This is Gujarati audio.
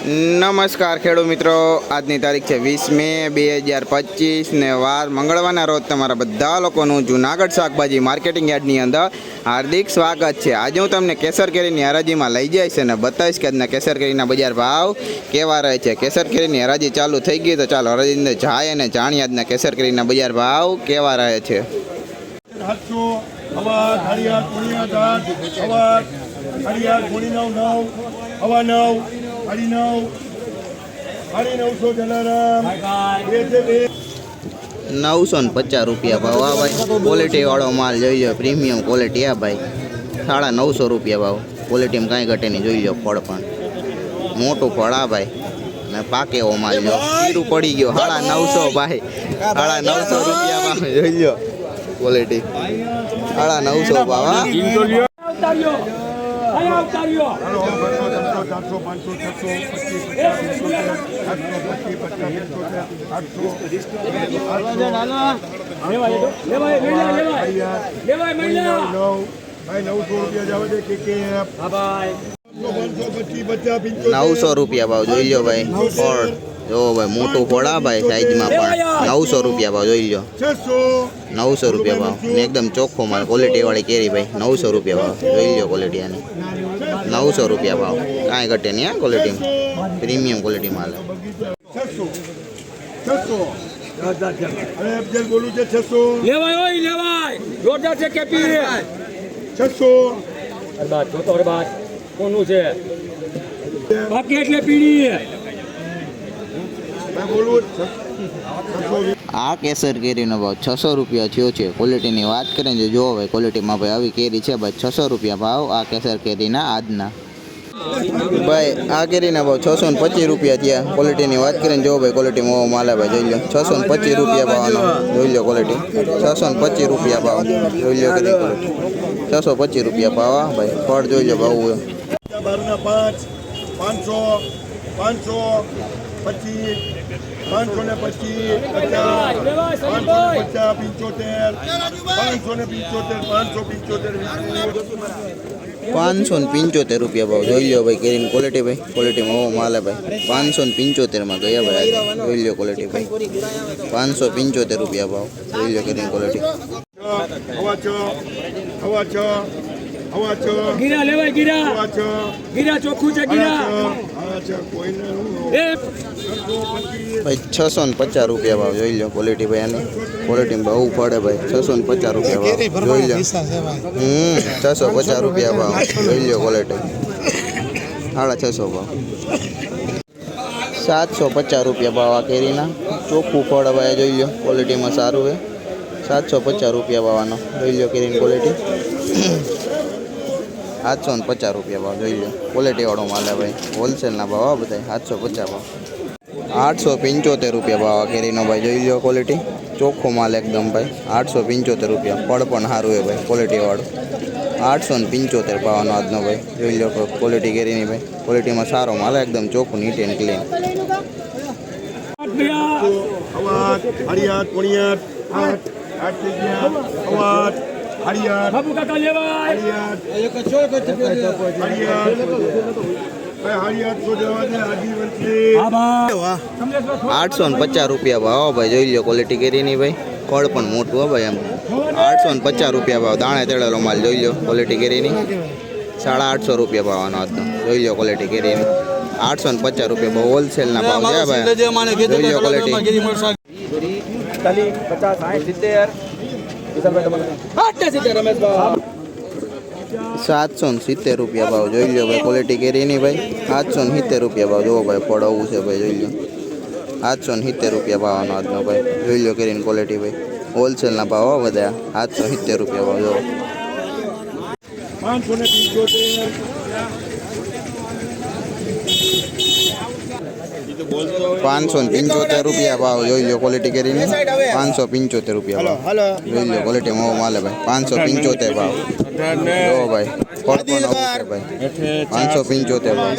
નમસ્કાર ખેડૂત મિત્રો. આજની તારીખ છે વીસ મે બે હજાર પચીસ ને વાર મંગળવારના રોજ તમારા બધા લોકોનું જુનાગઢ શાકભાજી માર્કેટિંગ યાર્ડની અંદર હાર્દિક સ્વાગત છે. આજે હું તમને કેસર કેરીની હરાજીમાં લઈ જઈશ અને બતાવીશ કે આજના કેસર કેરીના બજાર ભાવ કેવા રહે છે. કેસર કેરીની હરાજી ચાલુ થઈ ગઈ તો ચાલો હરાજીની જાય અને જાણીએ આજના કેસર કેરીના બજાર ભાવ કેવા રહે છે. હવા નવ નવ હરી નવ હરી નવસો જલારામ બે છે બે. નવસો ને પચાસ રૂપિયા ભાવ. આ ભાઈ ક્વોલિટી વાળો માલ જોઈ લો પ્રીમિયમ ક્વોલિટી આ ભાઈ. સાડા નવસો રૂપિયા ભાવ. ક્વોલિટીમાં કાંઈ ઘટે નહીં જોઈ લો ફળ પણ. મોટું ફળ આ ભાઈ. ને પાકે એવો માલ જો પીરું પડી ગયો. સાડા નવસો ભાઈ! સાડા નવસો રૂપિયા ભાવ જોઈ લો ક્વોલિટી સાડા નવસો ભાવ બસો ત્રણસો ચારસો પાંચસો છસો પચીસ આઠસો પચીસ પચાસ આઠસો નવસો રૂપિયા ભાવ જોઈ લો ભાઈ ફળ જો ભાઈ મોટું આ ભાઈ સાઈઝમાં પણ નવસો રૂપિયા ભાવ જોઈ લો નવસો રૂપિયા ભાવ. ને એકદમ ચોખ્ખો માલ ક્વોલિટી વાળી કેરી ભાઈ, નવસો રૂપિયા ભાવ. જોઈ લો ક્વોલિટી આની. નવસો રૂપિયા ભાવ. કાંઈ ઘટે નહીં હા ક્વોલિટી પ્રીમિયમ ક્વોલિટી માલ. છસો બાકી એટલે પીડી આ કેસર કેરીનો ભાવ છસો રૂપિયા થયો છે. ક્વોલિટીની વાત કરીએ ને જો ભાઈ ક્વોલિટીમાં ભાઈ આવી કેરી છે ભાઈ, છસો રૂપિયા ભાવ આ કેસર કેરીના આજના. ભાઈ, આ કેરીના ભાવ છસો ને પચીસ રૂપિયા થયા. ક્વોલિટીની વાત કરીને જો ભાઈ ક્વોલિટી મોવો માલે ભાઈ, જોઈ લો. છસો ને પચીસ રૂપિયા ભાવનો. જોઈ લો ક્વોલિટી છસો ને પચીસ રૂપિયા ભાવ. જોઈ લો કરી છસો પચીસ રૂપિયા ભાવ ભાઈ. ફળ જોઈ લો ભાવ પાંચસો પાંચસો પચીસ પાંચસો ને પચીસ પચાસ પંચોતેર પાંચસો ને પંચોતેર પાંચસો પંચોતેર પાંચસો ને પંચોતેર રૂપિયા ભાવ જોઈ લો ભાઈ કેરીની ક્વોલિટી ભાઈ ક્વોલિટીમાં ઓવો માલે ભાઈ. પાંચસો ને પંચોતેરમાં ગયા ભાઈ જોઈ લો ક્વોલિટી ભાઈ. પાંચસો પંચોતેર રૂપિયા ભાવ. જોઈ લો કેરીની ક્વોલિટી હવા છ હવા છ હવા છ ગીરા લેવાય ગીરા. હવા છ. ગીરા ચોખ્ખું છે ગીરા. એ ભાઈ છસો ને પચાસ રૂપિયા ભાવ જોઈ લો ક્વોલિટી ભાઈ આની. ક્વોલિટી બહુ પડે ભાઈ છસો ને પચાસ રૂપિયા ભાવ. જોઈ લો. હમ છસો પચાસ રૂપિયા ભાવ. જોઈ લો ક્વોલિટી સાડા છસો ભાવ. સાતસો પચાસ રૂપિયા ભાવ આ કેરીના. ચોખ્ખું ફળ ભાઈ જોઈ લો ક્વોલિટીમાં સારું છે. સાતસો પચાસ રૂપિયા ભાવનો જોઈ લો કેરીની ક્વોલિટી સાતસો ને પચાસ રૂપિયા ભાવ જોઈ લો. ક્વોલિટીવાળો માલ ભાઈ. હોલસેલના ભાવ આ બધા સાતસો પચાસ ભાવ. આઠસો પંચોતેર રૂપિયા ભાવ આ કેરીનો ભાઈ જોઈ લો ક્વોલિટી ચોખ્ખો માલ એકદમ ભાઈ આઠસો પંચોતેર રૂપિયા ફળ પણ સારું એ ભાઈ ક્વોલિટીવાળું આઠસો ને પંચોતેર ભાવનો આજનો ભાઈ જોઈ લો ક્વોલિટી કેરીની ભાઈ ક્વોલિટીમાં સારો માલ એકદમ ચોખ્ખું નીટ એન્ડ ક્લીન આઠ ભૈયા હવા હરિયાળ પુણિયાળ આઠ આઠ થઈ ગયા હવા હરિયાળ બાબુ કાકા લેવાય હા ભાઈ કમલેશભાઈ આઠસો ને પચાસ રૂપિયા ભાવ હો ભાઈ. જોઈ લો ક્વોલિટી કેરીની ભાઈ ફળ પણ મોટું હો ભાઈ એમ. આઠસો ને પચાસ રૂપિયા ભાવ દાણે તેડેલો માલ જોઈ લો ક્વોલિટી કેરીની સાડા આઠસો રૂપિયા ભાવનો આજનો જોઈ લો ક્વોલિટી કેરીની આઠસો ને પચાસ રૂપિયા ભાવ હોલસેલના ભાવ છે ભાઈ. જોઈ લો ક્વોલિટી ચાલીસ પચાસ સાઠ સિત્તેર. આઠ સિત્તેર રમેશભાઈ સાતસો ને સિત્તેર રૂપિયા ભાવ જોઈ લો ભાઈ ક્વોલિટી કેરીની ભાઈ. સાતસો ને સિત્તેર રૂપિયા ભાવ. જોવો ભાઈ ફળ આવું છે ભાઈ, જોઈ લો સાતસો ને સિત્તેર રૂપિયા ભાવનો આજનો ભાઈ. જોઈ લો કેરીની ક્વોલિટી ભાઈ. હોલસેલના ભાવ હો બધા. સાતસો સિત્તેર રૂપિયા ભાવ જોવો પાંચસો પંચોતેર રૂપિયા ભાવ જોઈ લો ક્વોલિટી કરીને. પાંચસો પંચોતેર રૂપિયા ભાવ. જોઈ લો ક્વોલિટી મો માલે ભાઈ. પાંચસો પંચોતેર ભાવ. જો ભાઈ ભાઈ. પાંચસો પંચોતેર ભાવ.